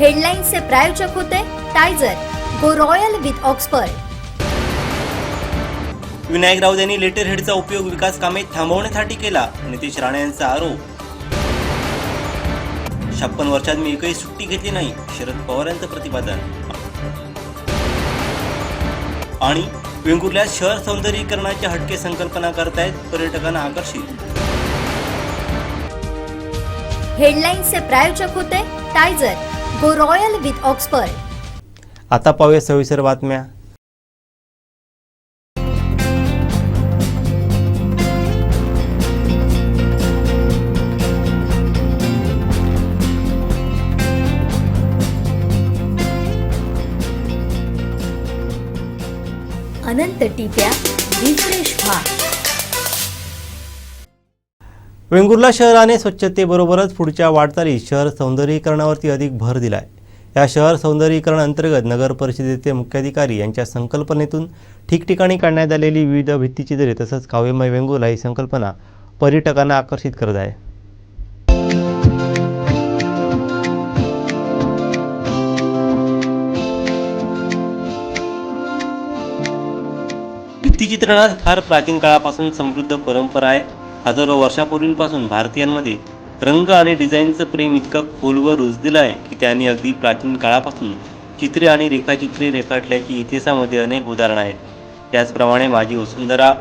हेडलाईन्सचे प्रायोजक होते Tyzer go royal with Oxford. Vinayak Raut यांनी लेटर हेडचा उपयोग विकास कामे थांबवण्यासाठी केला नितीश राणे यांचा आरोप. छप्पन वर्षात मी एकही सुट्टी घेतली नाही शरद पवार यांचं प्रतिपादन. आणि वेंगुर्ल्यात शहर सौंदर्यीकरणाची हटके संकल्पना करतायत पर्यटकांना आकर्षित. हेडलाईन्सचे प्रायोजक होते Tyzer go royal with Oxford. आता पाहूया सविस्तर बातम्या. अनंत टिप्या रिफ्रेश व्हा वेंगुर्ला शहराने स्वच्छतेबरोबरच पुढच्या वाटचालीत शहर सौंदर्यीकरणावरती अधिक भर दिला आहे या शहर सौंदर्यीकरण अंतर्गत नगर परिषदेचे मुख्याधिकारी यांच्या संकल्पनेतून ठिकठिकाणी काढण्यात आलेली विविध भित्तिचित्रे तसंच काव्यमय वेंगुर्ला ही संकल्पना पर्यटकांना आकर्षित करत आहे. भित्तीचित्रणात फार प्राचीन काळापासून समृद्ध परंपरा आहे. हजारो वर्षापूर्वीपासून भारतीयांमध्ये रंग आणि डिझाईनचं प्रेम इतकं खोलवर रुजलेलं आहे की त्यांनी अगदी प्राचीन काळापासून चित्रे आणि रेखाचित्रे रेखाटल्याची इतिहासामध्ये अनेक उदाहरणं आहेत. त्याचप्रमाणे माझी वसुंधरा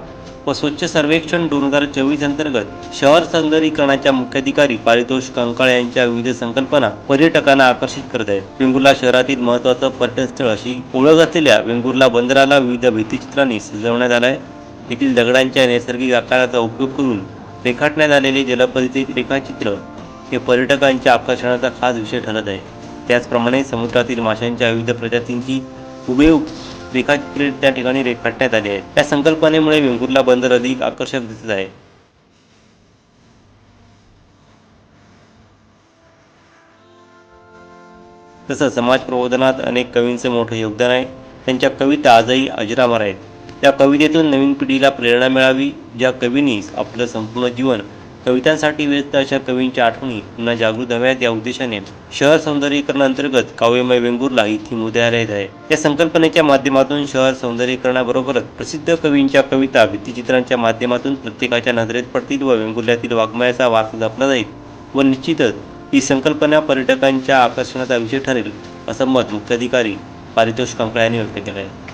व स्वच्छ सर्वेक्षण दोन हजार चोवीस अंतर्गत शहर सौंदर्यीकरणाच्या मुख्याधिकारी पारितोष कंकाळ यांच्या विविध संकल्पना पर्यटकांना आकर्षित करत आहेत. वेंगुर्ला शहरातील महत्त्वाचं पर्यटन स्थळ अशी ओळख असलेल्या वेंगुर्ला बंदराला विविध भित्तिचित्रांनी सजवण्यात आलं आहे येथील दगडांच्या नैसर्गिक आकाराचा उपयोग करून रेखाटण्यात आलेले जलपरीचे रेखाचित्र हे पर्यटकांच्या आकर्षणाचा खास विषय ठरत आहे. त्याचप्रमाणे समुद्रातील माशांच्या विविध प्रजातींची हुबेहूब रेखाचित्रे त्या ठिकाणी रेखाटण्यात आली आहेत. त्या संकल्पनेमुळे वेंगुर्ला बंदर अधिक आकर्षक दिसत आहे. तसंच समाज प्रबोधनात अनेक कवींचे मोठे योगदान आहे. त्यांच्या कविता आजही अजरामर आहेत. त्या कवितेतून नवीन पिढीला प्रेरणा मिळावी ज्या कवींनी आपलं संपूर्ण जीवन कवितांसाठी व्यस्त अशा कवींच्या आठवणी पुन्हा जागृत हव्यात या उद्देशाने. शहर सौंदर्यीकरणाअंतर्गत काव्यमय वेंगुर्ला ही थीम उदयाला आहे या संकल्पनेच्या माध्यमातून शहर सौंदर्यीकरणाबरोबरच प्रसिद्ध कवींच्या कविता भित्तिचित्रांच्या माध्यमातून प्रत्येकाच्या नजरेत पडतील व वेंगुर्ल्यातील वाङ्मयाचा वारसा जपला जाईल. व निश्चितच ही संकल्पना पर्यटकांच्या आकर्षणाचा विषय ठरेल असं मत मुख्याधिकारी पारितोष कंकळा यांनी व्यक्त केलं आहे.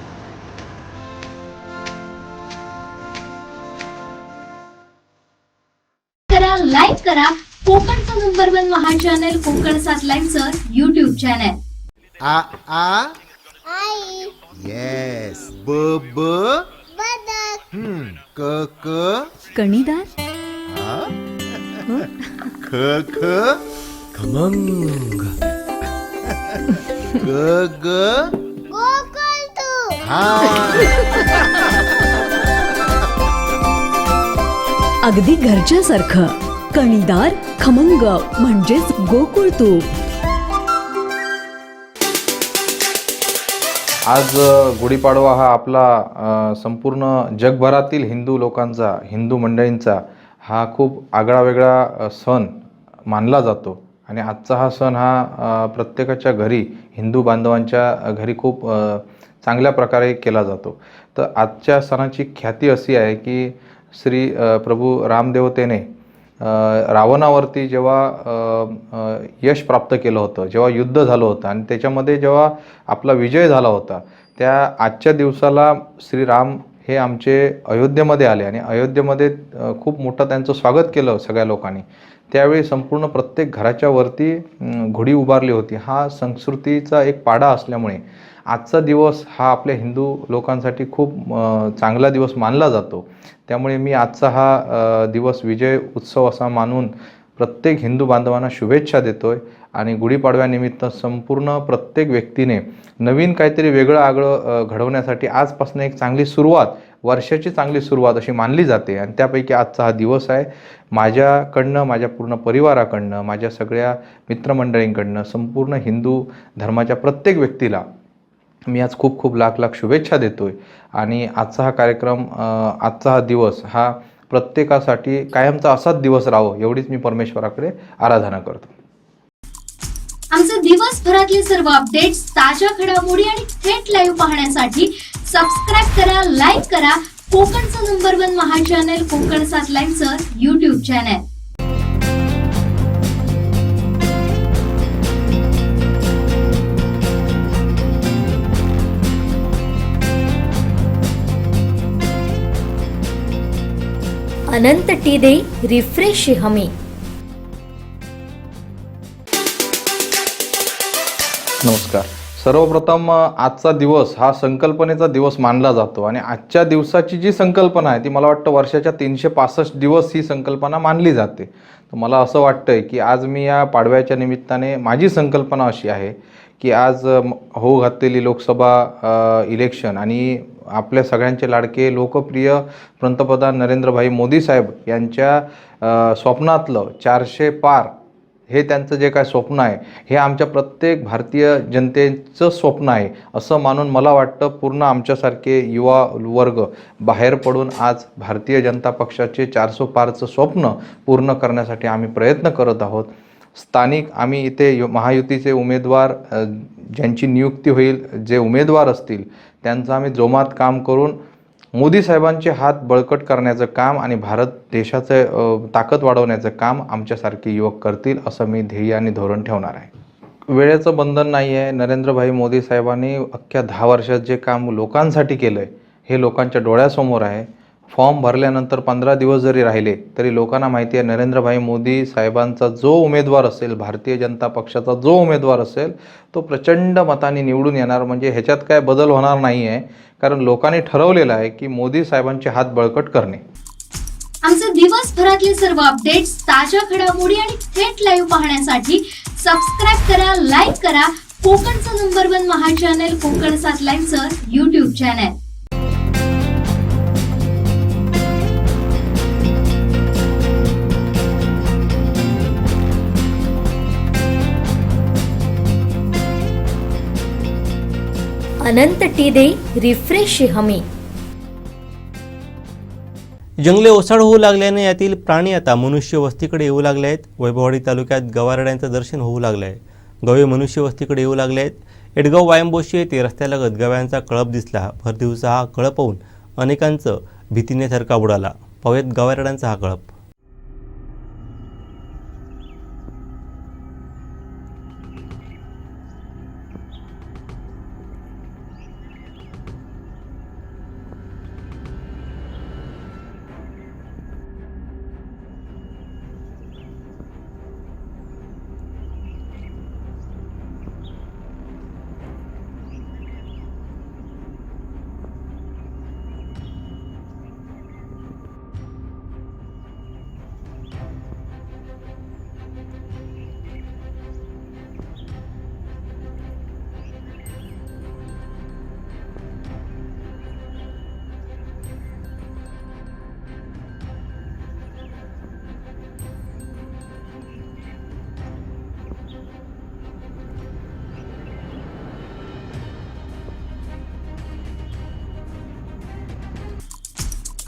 करा कोकणचं number one Maha channel Kokan सात लाईव्हचं युट्यूब चॅनल आ आ? आई. येस ब ब? हम्म. क क? कणीदार? आ? ख ख? खमंग. ग ग? हा. अगदी घरच्यासारखं. कणीदार खमंग म्हणजेच गोकुळ तूप. आज गुढीपाडवा हा आपला संपूर्ण जगभरातील हिंदू लोकांचा हिंदू मंडळींचा हा खूप आगळा वेगळा सण मानला जातो. आणि आजचा हा सण हा प्रत्येकाच्या घरी हिंदू बांधवांच्या घरी खूप चांगल्या प्रकारे केला जातो. तर आजच्या सणाची ख्याती अशी आहे की श्री प्रभू रामदेवतेने रावणावरती जेव्हा यश प्राप्त केलं होतं जेव्हा युद्ध झालं होतं आणि त्याच्यामध्ये जेव्हा आपला विजय झाला होता त्या आजच्या दिवसाला श्रीराम हे आमचे अयोध्येमध्ये आले आणि अयोध्येमध्ये खूप मोठं त्यांचं स्वागत केलं सगळ्या लोकांनी. त्यावेळी संपूर्ण प्रत्येक घराच्या वरती घोडी उभारली होती. हा संस्कृतीचा एक पाडा असल्यामुळे आजचा दिवस हा आपल्या हिंदू लोकांसाठी खूप चांगला दिवस मानला जातो. त्यामुळे मी आजचा हा दिवस विजय उत्सव असा मानून प्रत्येक हिंदू बांधवांना शुभेच्छा देतो आहे आणि गुढीपाडव्यानिमित्त संपूर्ण प्रत्येक व्यक्तीने नवीन काहीतरी वेगळं आगळं घडवण्यासाठी आजपासून एक चांगली सुरुवात वर्षाची चांगली सुरुवात अशी मानली जाते. आणि त्यापैकी आजचा हा दिवस आहे माझ्याकडनं माझ्या पूर्ण परिवाराकडनं माझ्या सगळ्या मित्रमंडळींकडनं संपूर्ण हिंदू धर्माच्या प्रत्येक व्यक्तीला मी आज खूप खूप लाख लाख शुभेच्छा देतोय. आणि आजचा हा कार्यक्रम आजचा हा दिवस हा प्रत्येकासाठी कायमचा असाच दिवस राहो एवढीच मी परमेश्वराकडे आराधना करतो. आमचे दिवसभरातले सर्व अपडेट्स ताज्या घडामोडी आणि थेट लाईव्ह पाहण्यासाठी सबस्क्राईब करा लाईक करा. कोकणचं number one Maha channel Kokan सात लाईनचं युट्यूब चॅनल अनंत टी दे रिफ्रेश हमी। नमस्कार. सर्वप्रथम आजचा दिवस हा संकल्पनेचा दिवस मानला जातो आणि आजच्या दिवसाची जी संकल्पना आहे ती मला वाटतं वर्षाच्या तीनशे पासष्ट दिवस ही संकल्पना मानली जाते. तर मला असं वाटतंय की आज मी या पाडव्याच्या निमित्ताने माझी संकल्पना अशी आहे की आज होऊ घातलेली लोकसभा इलेक्शन आणि आपल्या सगळ्यांचे लाडके लोकप्रिय पंतप्रधान नरेंद्रभाई मोदी साहेब यांच्या स्वप्नातलं चारशे पार हे त्यांचं जे काय स्वप्न आहे हे आमच्या प्रत्येक भारतीय जनतेचं स्वप्न आहे असं मानून मला वाटतं पूर्ण आमच्यासारखे युवा वर्ग बाहेर पडून आज भारतीय जनता पक्षाचे चारसो पारचं स्वप्न पूर्ण करण्यासाठी आम्ही प्रयत्न करत आहोत. स्थानिक आम्ही इथे यु महायुतीचे उमेदवार ज्यांची नियुक्ती होईल जे उमेदवार असतील त्यांचं आम्ही जोमात काम करून मोदी साहेबांचे हात बळकट करण्याचं काम आणि भारत देशाचं ताकद वाढवण्याचं काम आमच्यासारखे युवक करतील असं मी ध्येय आणि धोरण ठेवणार आहे. वेळेचं बंधन नाही आहे नरेंद्रभाई मोदी साहेबांनी अख्ख्या दहा वर्षात जे काम लोकांसाठी केलं आहे हे लोकांच्या डोळ्यासमोर आहे. फॉर्म भरल्यानंतर पंधरा दिवस जरी राहिले तरी लोकांना माहिती आहे नरेंद्रभाई मोदी साहेबांचा जो उमेदवार असेल भारतीय जनता पक्षाचा जो उमेदवार असेल तो प्रचंड मताने निवडून येणार. म्हणजे ह्याच्यात काय बदल होणार नाही आहे कारण लोकांनी ठरवलेलं आहे की मोदी साहेबांचे हात बळकट करणे. आमचे दिवसभरातले सर्व अपडेट्स ताज्या घडामोडी आणि थेट लाईव्ह पाहण्यासाठी सबस्क्राईब करा लाईक करा. कोकणचं number one Maha channel Kokan सात लाईनचं युट्यूब चॅनल अनंत टी दे रिफ्रेश हमी. जंगले ओसाड होऊ लागल्याने यातील प्राणी आता मनुष्य वस्तीकडे येऊ लागले आहेत. वैभववाडी तालुक्यात गवारड्यांचं दर्शन होऊ लागलं आहे गवे मनुष्य वस्तीकडे येऊ लागले आहेत. एडगाव वायंबोशी येथे रस्त्यालगत गव्यांचा कळप दिसला. भर दिवसा हा कळप होऊन अनेकांचं भीतीने थरका उडाला. पाहूयात गवारड्यांचा हा कळप.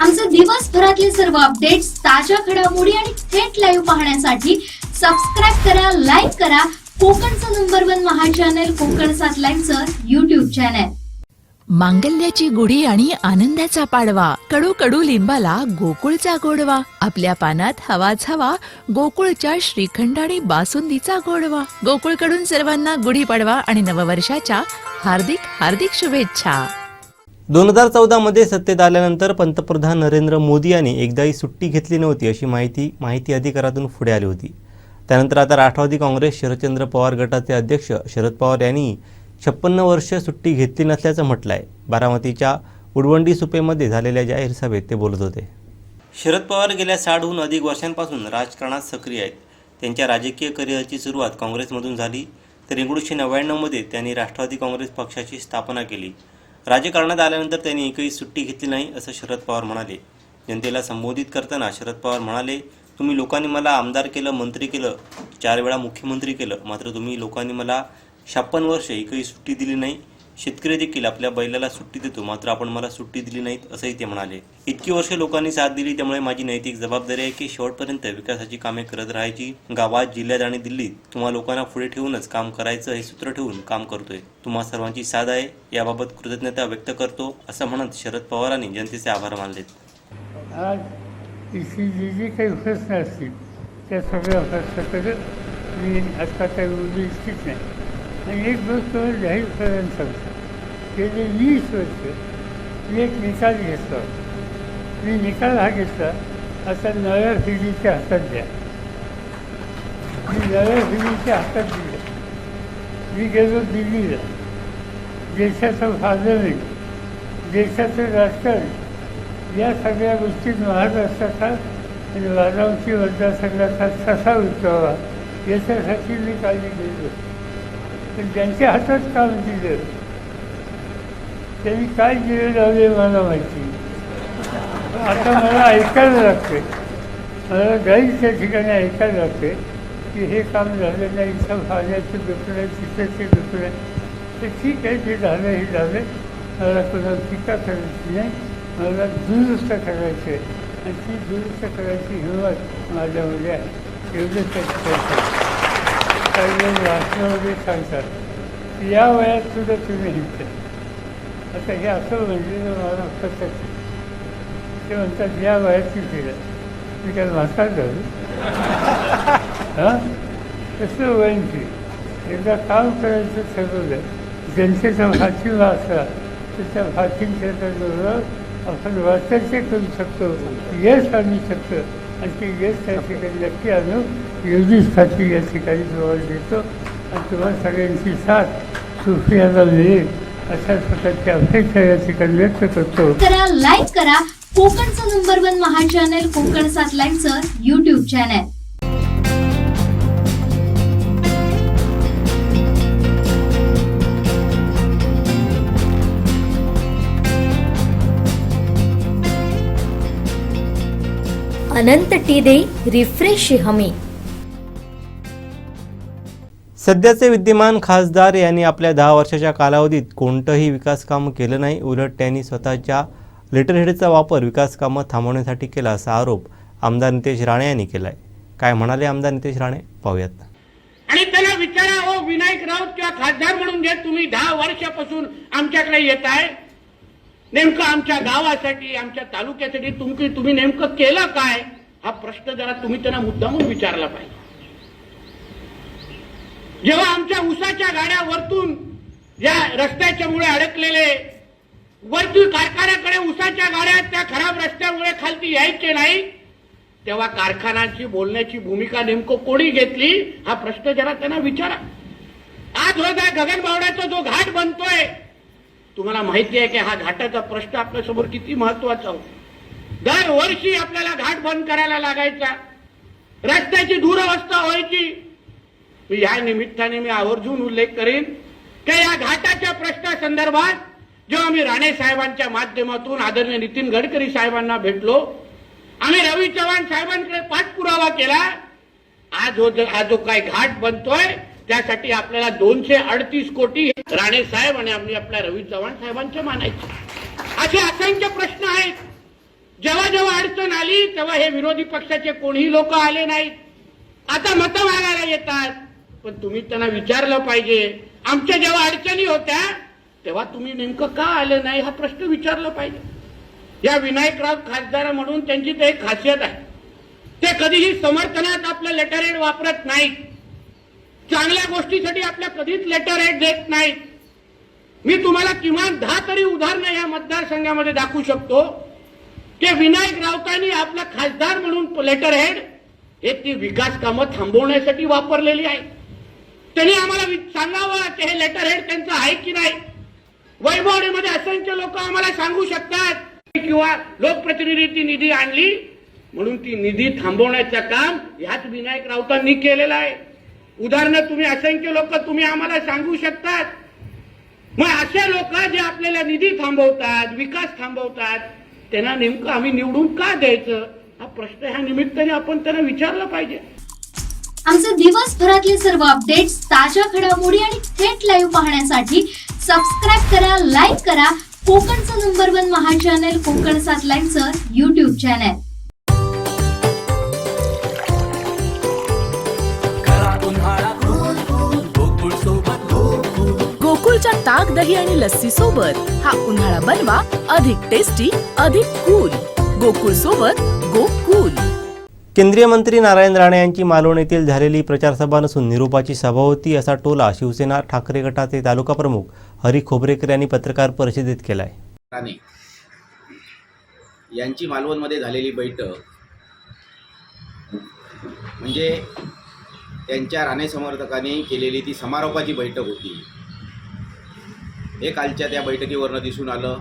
आमचे दिवसभरातले सर्व अपडेट्स ताज्या घडामोडी आणि थेट लाईव्ह पाहण्यासाठी सबस्क्राईब करा लाईक करा. कोकणचं number one Maha channel Kokan सात लाईनचं युट्यूब चॅनल मांगल्याची गुढी आणि आनंदाचा पाडवा. कडू कडू लिंबाला गोकुळचा गोडवा. आपल्या पानात हवाच हवा गोकुळच्या श्रीखंड आणि बासुंदीचा गोडवा. गोकुळकडून सर्वांना गुढी पाडवा आणि नववर्षाच्या हार्दिक हार्दिक शुभेच्छा. दोन हजार चौदामध्ये सत्तेत आल्यानंतर पंतप्रधान नरेंद्र मोदी यांनी एकदाही सुट्टी घेतली नव्हती अशी माहिती माहिती अधिकारातून पुढे आली होती. त्यानंतर आता राष्ट्रवादी काँग्रेस शरदचंद्र पवार गटाचे अध्यक्ष शरद पवार यांनी छप्पन्न वर्ष सुट्टी घेतली नसल्याचं म्हटलं आहे बारामतीच्या उडवंडी सुपेमध्ये झालेल्या जाहीर सभेत ते बोलत होते. शरद पवार गेल्या साठहून अधिक वर्षांपासून राजकारणात सक्रिय आहेत. त्यांच्या राजकीय करिअरची सुरुवात काँग्रेसमधून झाली. तर एकोणीसशे नव्याण्णवमध्ये त्यांनी राष्ट्रवादी काँग्रेस पक्षाची स्थापना केली. राजकारणात आल्यानंतर त्यांनी एकही सुट्टी घेतली नाही असं शरद पवार म्हणाले. जनतेला संबोधित करताना शरद पवार म्हणाले तुम्ही लोकांनी मला आमदार केलं मंत्री केलं चार वेळा मुख्यमंत्री केलं मात्र तुम्ही लोकांनी मला छप्पन वर्ष एकही सुट्टी दिली नाही. शेतकरी देखील आपल्या बैलाला सुट्टी देतो मात्र आपण मला सुट्टी दिली नाहीत असंही ते म्हणाले. इतकी वर्ष लोकांनी साथ दिली त्यामुळे माझी नैतिक जबाबदारी आहे की शेवटपर्यंत विकासाची कामे करत राहायची. गावात जिल्ह्यात आणि दिल्लीत तुम्हा लोकांना पुढे ठेवूनच काम करायचं हे सूत्र ठेवून काम करतोय. तुम्हा सर्वांची साथ आहे याबाबत कृतज्ञता व्यक्त करतो असं म्हणत शरद पवारांनी जनतेचे आभार मानलेत आज काही प्रश्न असतील त्या सगळ्या प्रश्नाकडे मी आता काही बोलू इच्छित नाही आणि एक गोष्ट जाहीर करायला सांगतो गेले वीस वर्ष मी एक निकाल घेतला. मी निकाल हा घेतला आता नव्या पिढीच्या हातात द्या. मी नव्या पिढीच्या हातात दिल्या मी गेलो दिल्लीला. देशाचं पार्लमेंट देशाचं राजकारण या सगळ्या गोष्टी महाराष्ट्राचा आणि वाराणसी मतदारसंघाचा ससा उठवावा याच्यासाठी मी काळजी घेतो पण ज्यांच्या हातात काम दिलं. त्यांनी काय दिलेलं हवे मला माहिती. आता मला ऐकायला लागते मला गाईच्या त्या ठिकाणी ऐकायला लागते की हे काम झालं नाही इथं भाज्याचं दुखणं आहे तिथं ते दुखणं आहे. तर ठीक आहे जे झालं हे झालं. मला कोणाला टीका करायची नाही. मला दुरुस्त करायचं आहे आणि ती दुरुस्त करायची हिंमत माझ्यामध्ये आहे. एवढंच त्या काही वाचण्यामध्ये सांगतात. की या वयात सुद्धा तुम्ही हिंमत आता हे असं म्हणजे मला प्रत्यक्ष ते म्हणतात या वयात केलं मी काय म्हातार झालो. हां? तसं वयांची एकदा काम करायचं ठरवलं जनतेचा भाषी असला त्याच्या त्या क्षेत्राजवळ आपण वाचायचे करू शकतो. यश आणू शकतो. आणि ती यश त्या ठिकाणी नक्की आणून योगीसाठी या ठिकाणी तुम्हाला देतो आणि तुम्हाला सगळ्यांची साथ सुफियाला मिळेल. अशा प्रकारची अपेक्षा या ठिकाणी व्यक्त करतो. करा लाईक करा. कोकणचं number one Maha channel Kokan सॅटलाईटचं YouTube channel अनंत टी दे रिफ्रेश हमी. सध्याचे विद्यमान खासदार यांनी आपल्या दहा वर्षाच्या कालावधीत कोणतंही विकास काम केलं नाही उलट त्यांनी स्वतःच्या लेटरहेडचा वापर विकास कामं थांबवण्यासाठी केला असा आरोप आमदार नितेश राणे यांनी केला आहे काय म्हणाले आमदार नितेश राणे? पाहूयात. आणि त्याला विचारा हो विनायक राऊत किंवा खासदार म्हणून जे तुम्ही दहा वर्षापासून आमच्याकडे येत आहे नेमकं आमच्या गावासाठी आमच्या तालुक्यासाठी तुम्ही तुम्ही नेमकं केलं काय? हा प्रश्न जरा तुम्ही त्यांना मुद्दामून विचारला पाहिजे. जेव्हा आमच्या उसाच्या गाड्या वरतून ज्या रस्त्याच्या मुळे अडकलेले वरती कारखान्याकडे उसाच्या गाड्या त्या खराब रस्त्यामुळे खालती यायचे नाही तेव्हा कारखान्याची बोलण्याची भूमिका नेमकं कोणी घेतली? हा प्रश्न जरा त्यांना विचारा. आज होता गगनबावड्याचा जो घाट बनतोय तुम्हाला माहिती आहे की हा घाटाचा प्रश्न आपल्यासमोर किती महत्त्वाचा होता. दरवर्षी आपल्याला घाट बंद करायला लागायचा. रस्त्याची दुरावस्था व्हायची. मी या निमित्ताने मी आवर्जून उल्लेख करीन की या घाटाच्या प्रश्नासंदर्भात जेव्हा मी राणे साहेबांच्या माध्यमातून आदरणीय नितीन गडकरी साहेबांना भेटलो आम्ही रवी चव्हाण साहेबांकडे पाठपुरावा केला. आज हो आज जो काय घाट बनतोय त्यासाठी आपल्याला दोनशे अडतीस कोटी राणे साहेब आणि आम्ही आपल्या रवी चव्हाण साहेबांचे मानायचे. असे असंख्य प्रश्न आहेत. जेव्हा जेव्हा अडचण आली तेव्हा हे विरोधी पक्षाचे कोणीही लोक आले नाहीत. आता मतं मागायला येतात. पण तुम्ही त्यांना विचारलं पाहिजे. आमच्या जेव्हा अडचणी होत्या तेव्हा तुम्ही नेमकं का आलं नाही हा प्रश्न विचारला पाहिजे. या विनायकराव खासदार म्हणून त्यांची ते एक खासियत आहे. ते कधीही समर्थनात आपलं लेटर वापरत नाहीत. चांगल्या गोष्टीसाठी आपल्या कधीच लेटर हेड देत नाहीत. मी तुम्हाला किमान दहा तरी उदाहरणं या मतदारसंघामध्ये दाखवू शकतो. की विनायक राऊतांनी आपला खासदार म्हणून लेटर हेड हे ती विकास कामं थांबवण्यासाठी वापरलेली आहे त्यांनी आम्हाला वि- सांगावं की हे लेटर हेड त्यांचं आहे की नाही. वैभवणीमध्ये असंख्य लोक आम्हाला सांगू शकतात. किंवा लोकप्रतिनिधी निधी आणली म्हणून ती निधी थांबवण्याचं काम ह्याच विनायक राऊतांनी केलेलं आहे. उदाहरणं तुम्ही असंख्य लोक तुम्ही आम्हाला सांगू शकतात. मग असे लोक जे आपल्याला निधी थांबवतात विकास थांबवतात त्यांना नेमकं आम्ही निवडून का द्यायचं? हा प्रश्न ह्या निमित्ताने आपण त्यांना विचारला पाहिजे. आमचे दिवसभरातले सर्व अपडेट्स ताज्या घडामोडी आणि थेट लाईव्ह पाहण्यासाठी सबस्क्राईब करा लाईक करा. कोकणचं number one Maha channel Kokan सात लाईनचं युट्यूब चॅनल ताक दही आणि लस्सी सोबत हा उन्हाळा बनवा अधिक टेस्टी अधिक कूल गोकुळ सोबत गोकुल केंद्रीय मंत्री नारायण राणे यांची मालवण येथील झालेली प्रचारसभा नसून निरोपाची सभा होती असा टोला शिवसेना ठाकरे गटाचे तालुका प्रमुख हरी खोबरेकर यांनी पत्रकार परिषदेत केलाय. राणे यांची मालवणमध्ये झालेली बैठक म्हणजे त्यांच्या राणे समर्थकांनी केलेली ती समारोपाची बैठक होती. हे कालच्या त्या बैठकीवरनं दिसून आलं.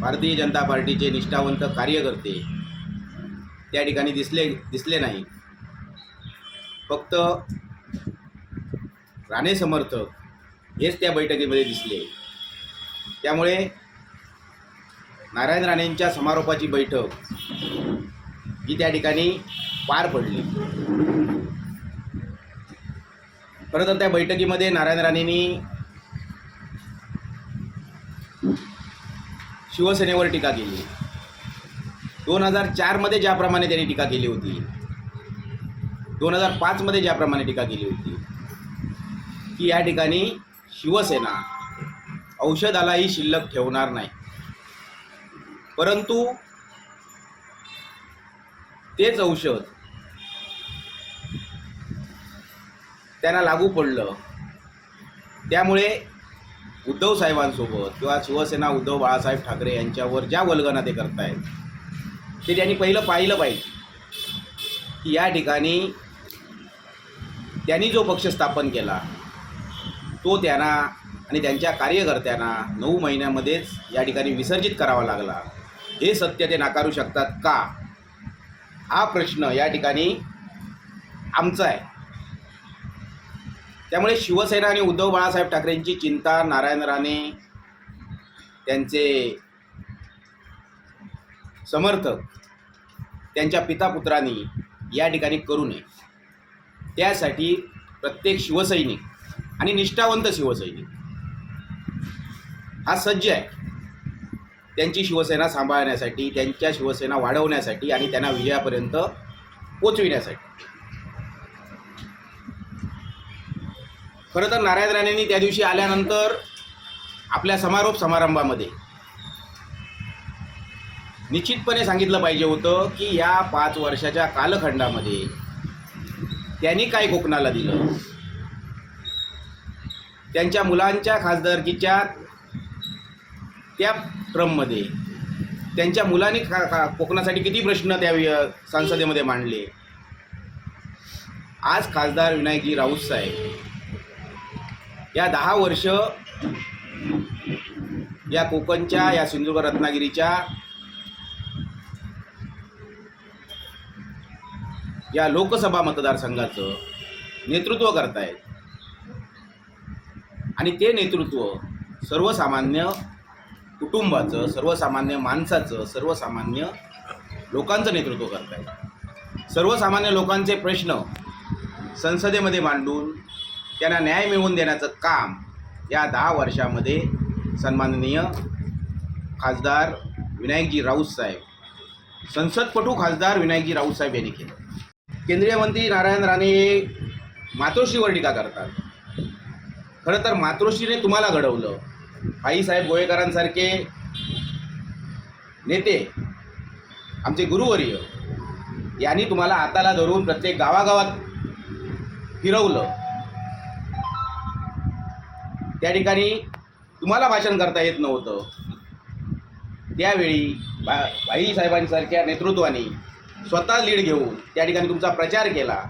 भारतीय जनता पार्टीचे निष्ठावंत कार्यकर्ते त्या ठिकाणी दिसले दिसले नाही. फक्त राणे समर्थक हेच त्या बैठकीमध्ये दिसले. त्यामुळे नारायण राणेंच्या समारोपाची बैठक ही त्या ठिकाणी पार पडली. खरं तर त्या बैठकीमध्ये नारायण राणेंनी शिवसेनेवर टीका केली. दोन हजार चारमध्ये ज्याप्रमाणे त्यांनी टीका केली होती दोन हजार पाचमध्ये ज्याप्रमाणे टीका केली होती की या ठिकाणी शिवसेना औषधालाही शिल्लक ठेवणार नाही. परंतु तेच औषध त्यांना लागू पडलं. त्यामुळे उद्धव साहेबांसोबत किंवा शिवसेना उद्धव बाळासाहेब ठाकरे यांच्यावर ज्या वल्गना ते करतायत ते त्यांनी पहिलं पाहिलं पाहिजे. की या ठिकाणी त्यांनी जो पक्ष स्थापन केला तो त्यांना आणि त्यांच्या कार्यकर्त्यांना नऊ महिन्यामध्येच या ठिकाणी विसर्जित करावा लागला. हे सत्य ते नाकारू शकतात का? हा प्रश्न या ठिकाणी आमचा आहे. त्यामुळे शिवसेना आणि उद्धव बाळासाहेब ठाकरेंची चिंता नारायण राणे त्यांचे समर्थक त्यांच्या पितापुत्रांनी या ठिकाणी करू नये. त्यासाठी प्रत्येक शिवसैनिक आणि निष्ठावंत शिवसैनिक हा सज्ज आहे. त्यांची शिवसेना सांभाळण्यासाठी त्यांच्या शिवसेना वाढवण्यासाठी आणि त्यांना विजयापर्यंत पोचविण्यासाठी. खरं तर नारायण राणेंनी त्या दिवशी आल्यानंतर आपल्या समारोप समारंभामध्ये निश्चितपणे सांगितलं पाहिजे होतं की या पाच वर्षाच्या कालखंडामध्ये त्यांनी काय कोकणाला दिलं? त्यांच्या मुलांच्या खासदारकीच्या त्या क्रममध्ये त्यांच्या मुलांनी का का कोकणासाठी किती प्रश्न त्या संसदेमध्ये मांडले? आज खासदार विनायकजी राऊत साहेब या दहा वर्ष या कोकणच्या या सिंधुदुर्ग रत्नागिरीच्या या लोकसभा मतदारसंघाचं नेतृत्व करतायत. आणि ते नेतृत्व सर्वसामान्य कुटुंबाचं सर्वसामान्य माणसाचं सर्वसामान्य लोकांचं नेतृत्व करतायत. सर्वसामान्य लोकांचे प्रश्न संसदेमध्ये मांडून त्यांना न्याय मिळवून देण्याचं काम या दहा वर्षामध्ये सन्माननीय खासदार विनायकजी राऊत साहेब संसदपटू खासदार विनायकजी राऊत साहेब यांनी केलं. केंद्रीय मंत्री नारायण राणे हे मातोश्रीवर टीका करतात. खरं तर मातोश्रीने तुम्हाला घडवलं. आईसाहेब गोयकरांसारखे नेते आमचे गुरुवर्य यांनी तुम्हाला हाताला धरून प्रत्येक गावागावात फिरवलं. त्या ठिकाणी तुम्हाला भाषण करता येत नव्हतं. त्यावेळी बा बाईसाहेबांसारख्या नेतृत्वाने स्वतः लीड घेऊन त्या ठिकाणी तुमचा प्रचार केला.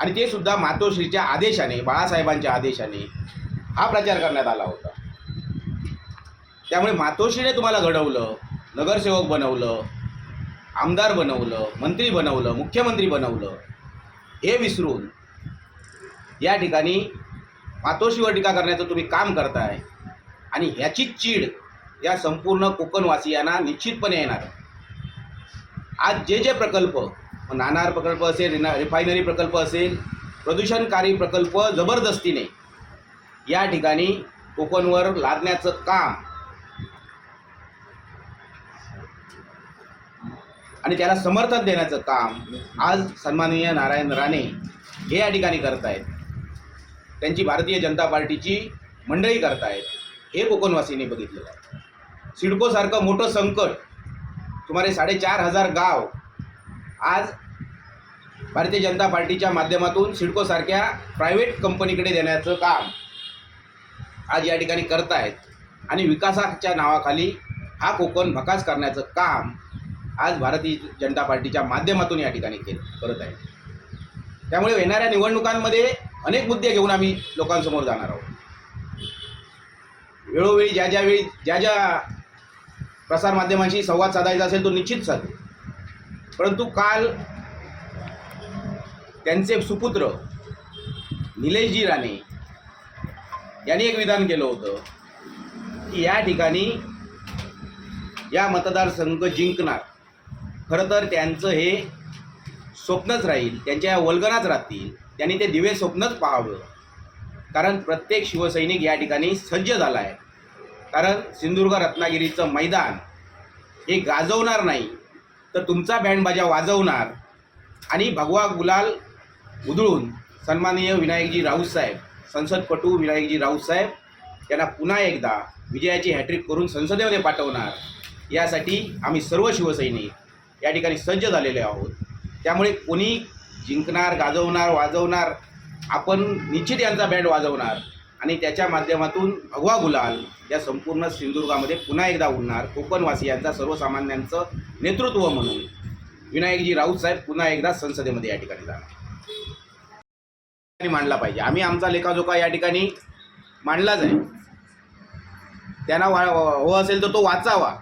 आणि ते सुद्धा मातोश्रीच्या आदेशाने बाळासाहेबांच्या आदेशाने हा प्रचार करण्यात आला होता. त्यामुळे मातोश्रीने तुम्हाला घडवलं नगरसेवक बनवलं आमदार बनवलं मंत्री बनवलं मुख्यमंत्री बनवलं हे विसरून या ठिकाणी मातोश्रीवर टीका करण्याचं तुम्ही काम करताय. आणि ह्याची चीड या संपूर्ण कोकणवासियांना निश्चितपणे येणार. आज जे जे प्रकल्प नाणार प्रकल्प असेल रिना रिफायनरी प्रकल्प असेल प्रदूषणकारी प्रकल्प जबरदस्तीने या ठिकाणी कोकणवर लादण्याचं काम आणि त्याला समर्थन देण्याचं काम आज सन्माननीय नारायण राणे हे या ठिकाणी करतायत. त्यांची भारतीय जनता पार्टीची मंडळी करतायत. हे कोकणवासींनी बघितलेलं आहे. सिडकोसारखं मोठं संकट सुमारे साडेचार हजार गाव आज भारतीय जनता पार्टीच्या माध्यमातून सिडकोसारख्या प्रायव्हेट कंपनीकडे देण्याचं काम आज या ठिकाणी करतायत. आणि विकासाच्या नावाखाली हा कोकण भकास करण्याचं काम आज भारतीय जनता पार्टीच्या माध्यमातून या ठिकाणी केलं करत आहे. त्यामुळे येणाऱ्या निवडणुकांमध्ये अनेक मुद्दे घेऊन आम्ही लोकांसमोर जाणार आहोत. वेळोवेळी ज्या ज्या वेळी ज्या ज्या प्रसारमाध्यमांशी संवाद साधायचा असेल तो निश्चित साधू. परंतु काल त्यांचे सुपुत्र निलेशजी राणे यांनी एक विधान केलं होतं की या ठिकाणी या मतदारसंघ जिंकणार. खरं तर त्यांचं हे स्वप्नच राहील त्यांच्या या वल्गनाच राहतील. त्यांनी ते दिवे स्वप्नच पाहावं. कारण प्रत्येक शिवसैनिक या ठिकाणी सज्ज झाला आहे. कारण सिंधुदुर्ग रत्नागिरीचं मैदान हे गाजवणार नाही तर तुमचा बँडबाजा वाजवणार. आणि भगवा गुलाल उधळून सन्माननीय विनायकजी राऊतसाहेब संसदपटू विनायकजी राऊतसाहेब यांना पुन्हा एकदा विजयाची हॅट्रिक करून संसदेमध्ये पाठवणार. यासाठी आम्ही सर्व शिवसैनिक या ठिकाणी सज्ज झालेले आहोत. त्यामुळे कोणी जिंकणार गाजवणार वाजवणार. आपण निश्चित यांचा बँड वाजवणार आणि त्याच्या माध्यमातून भगवा गुलाल या संपूर्ण सिंधुदुर्गामध्ये पुन्हा एकदा उडणार कोकणवासियांचा सर्वसामान्यांचं नेतृत्व म्हणून. विनायकजी राऊत साहेब पुन्हा एकदा संसदेमध्ये या ठिकाणी जाणार. मांडला पाहिजे. आम्ही आमचा लेखाजोखा या ठिकाणी मांडलाच आहे. त्यांना वा हो असेल तर तो वाचावा.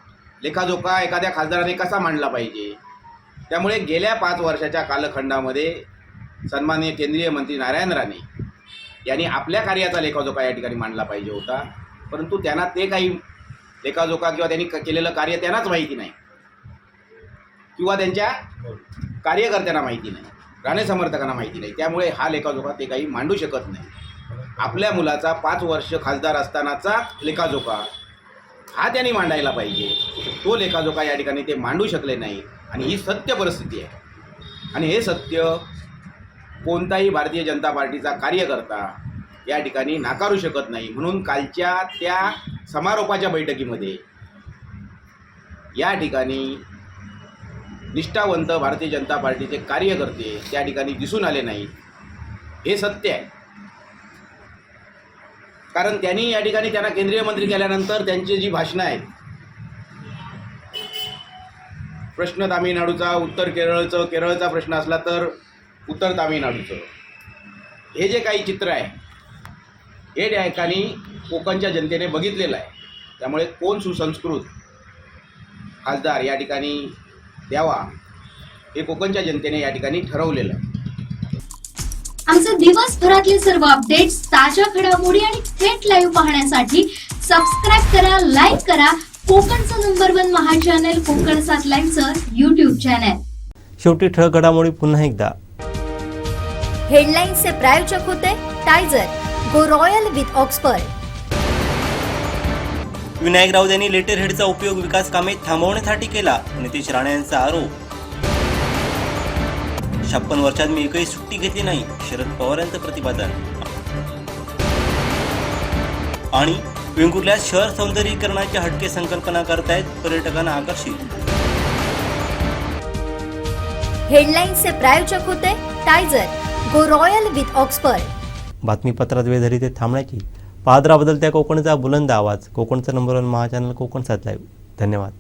लेखाजोखा एखाद्या खासदाराने कसा मांडला पाहिजे? त्यामुळे गेल्या पाच वर्षाच्या कालखंडामध्ये सन्माननीय केंद्रीय मंत्री नारायण राणे यांनी आपल्या कार्याचा लेखाजोखा या ठिकाणी मांडला पाहिजे होता. परंतु त्यांना ते काही लेखाजोखा किंवा त्यांनी केलेलं कार्य त्यांनाच माहिती नाही. किंवा त्यांच्या कार्यकर्त्यांना माहिती नाही. राणे समर्थकांना माहिती नाही. त्यामुळे हा लेखाजोखा ते काही मांडू शकत नाही. आपल्या मुलाचा पाच वर्ष खासदार असतानाचा लेखाजोखा हा त्यांनी मांडायला पाहिजे. तो लेखाजोखा या ठिकाणी ते मांडू शकले नाही. आणि ही सत्य परिस्थिती आहे. आणि हे सत्य कोणताही भारतीय जनता पार्टीचा कार्यकर्ता या ठिकाणी नाकारू शकत नाही. म्हणून कालच्या त्या समारोपाच्या बैठकीमध्ये या ठिकाणी निष्ठावंत भारतीय जनता पार्टीचे कार्यकर्ते त्या ठिकाणी दिसून आले नाहीत. हे सत्य आहे. कारण त्यांनी या ठिकाणी त्यांना केंद्रीय मंत्री केल्यानंतर त्यांची जी भाषणं आहेत प्रश्न तामिळनाडूचा उत्तर केरळचं केरळचा प्रश्न असला तर उत्तर तामिळनाडूचं. हे जे काही चित्र आहे हे त्या ठिकाणी कोकणच्या जनतेने बघितलेलं आहे. त्यामुळे कोण सुसंस्कृत खासदार या ठिकाणी द्यावा हे कोकणच्या जनतेने या ठिकाणी ठरवलेलं आहे. आमचे दिवसभरातले सर्व अपडेट्स ताज्या घडामोडी आणि थेट लाईव्ह पाहण्यासाठी सबस्क्राईब करा लाईक करा. कोकणचं number one Maha channel Kokan सात लाईव्हचं युट्यूब चॅनल शेवटी ठळक घडामोडी पुन्हा एकदा. हेडलाईन्सचे प्रायोजक होते Tyzer go royal with Oxford Vinayak Raut यांनी लेटर हेडचा उपयोग विकास कामे थांबवण्यासाठी केला. नितीश राणे यांचा आरोप. छप्पन वर्षात मी एकही सुट्टी घेतली नाही. शरद पवार यांचं प्रतिपादन. आणि वेंगुर्ल्यात शहर सौंदर्यीकरणाची हटके संकल्पना करतायत पर्यटकांना आकर्षित. हेडलाईन्सचे प्रायोजक होते Tyzer go royal with Oxford. बातमीपत्रात वेळ झाली ते थांबण्याची. पादरा बदलत्या कोकणचा बुलंद आवाज. कोकणचा नंबर वन महाचॅनल कोकण सात लाईव्ह धन्यवाद.